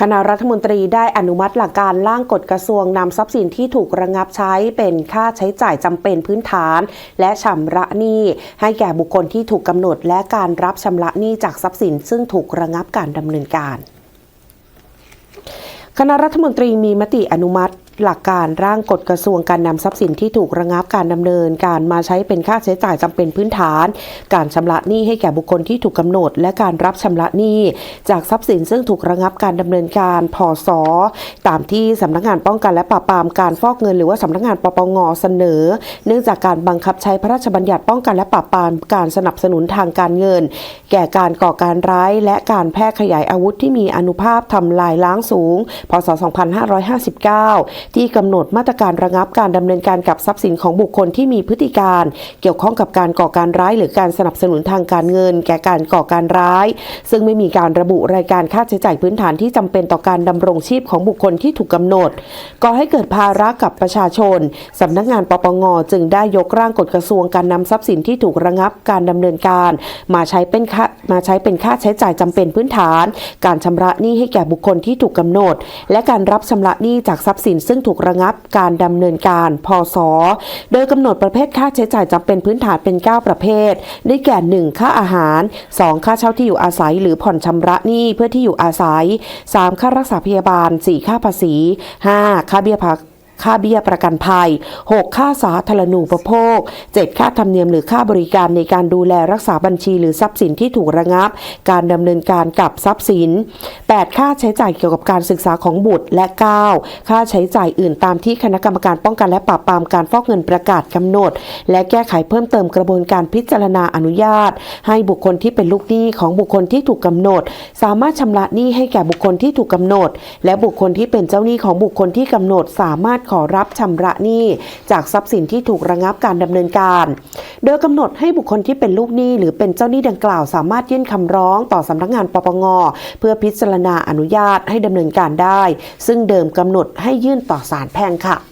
คณะรัฐมนตรีได้อนุมัติหลักการร่างกฎกระทรวงนำทรัพย์สินที่ถูกระงับใช้เป็นค่าใช้จ่ายจำเป็นพื้นฐาน และชำระหนี้ ให้แก่บุคคลที่ถูกกำหนด และการรับชำระหนี้จากทรัพย์สิน ซึ่งถูกระงับการดำเนินการคณะรัฐมนตรีมีมติอนุมัติ หลักการร่างกฎกระทรวงการนำทรัพย์สินที่ถูกระงับการดำเนินการมาใช้เป็นค่าใช้จ่ายจำเป็นพื้นฐาน การชำระหนี้ให้แก่บุคคลที่ถูกกำหนด และการรับชำระหนี้จากทรัพย์สินซึ่งถูกระงับการดำเนินการพศตามที่สำนักงานป้องกันและปราบปรามการฟอกเงิน หรือว่าสำนักงานปปงเสนอ เนื่องจากการบังคับใช้พระราชบัญญัติป้องกันและปราบปรามการสนับสนุนทางการเงิน แก่การก่อการร้ายและการแพร่ขยายอาวุธที่มีอนุภาพทำลายล้างสูง พศ 2559ที่กำหนดมาตรการระงับการดำเนินการกับทรัพย์สินของบุคคลที่มีพฤติการ เกี่ยวข้องกับการก่อการร้ายหรือการสนับสนุนทางการเงิน แก่การก่อการร้าย ซึ่งไม่มีการระบุรายการค่าใช้จ่ายพื้นฐานที่จำเป็นต่อการดำรงชีพของบุคคลที่ถูกกำหนดก่อให้เกิดภาระกับประชาชนสำนักงานปปงจึงได้ยกร่างกฎกระทรวงการนำทรัพย์สินที่ถูกระงับการดำเนินการ มาใช้เป็นค่ามาใช้เป็นค่าใช้จ่ายจำเป็นพื้นฐาน การชำระหนี้ให้แก่บุคคลที่ถูกกำหนด และการรับชำระหนี้จากทรัพย์สินซึ่งถูกระงับการดำเนินการพศโดยกำหนดประเภทค่าใช้จ่ายจำเป็นพื้นฐานเป็น 9 ประเภท ได้แก่ 1 ค่าอาหาร 2 ค่าเช่าที่อยู่อาศัย หรือผ่อนชำระหนี้เพื่อที่อยู่อาศัย 3 ค่ารักษาพยาบาล 4 ค่าภาษี 5 ค่าเบี้ยพัก ค่าเบี้ยประกันภัย 6 ค่าสาธารณูปโภค 7 ค่าธรรมเนียมหรือค่าบริการในการดูแลรักษาบัญชีหรือทรัพย์สินที่ถูกระงับ การดำเนินการกับทรัพย์สิน 8 ค่าใช้จ่ายเกี่ยวกับการศึกษาของบุตรและ 9 ค่าใช้จ่ายอื่นตามที่คณะกรรมการป้องกันและปราบปรามการฟอกเงินประกาศกำหนด และแก้ไขเพิ่มเติมกระบวนการพิจารณาอนุญาต ให้บุคคลที่เป็นลูกหนี้ของบุคคลที่ถูกกำหนด สามารถชำระหนี้ให้แก่บุคคลที่ถูกกำหนด และบุคคลที่เป็นเจ้าหนี้ของบุคคลที่กำหนดสามารถขอรับชำระหนี้จากทรัพย์สินที่ถูกระงับการดำเนินการ โดยกำหนดให้บุคคลที่เป็นลูกหนี้หรือเป็นเจ้าหนี้ดังกล่าว สามารถยื่นคำร้องต่อสำนักงานปปงเพื่อพิจารณาอนุญาตให้ดำเนินการได้ ซึ่งเดิมกำหนดให้ยื่นต่อศาลแพ่งค่ะ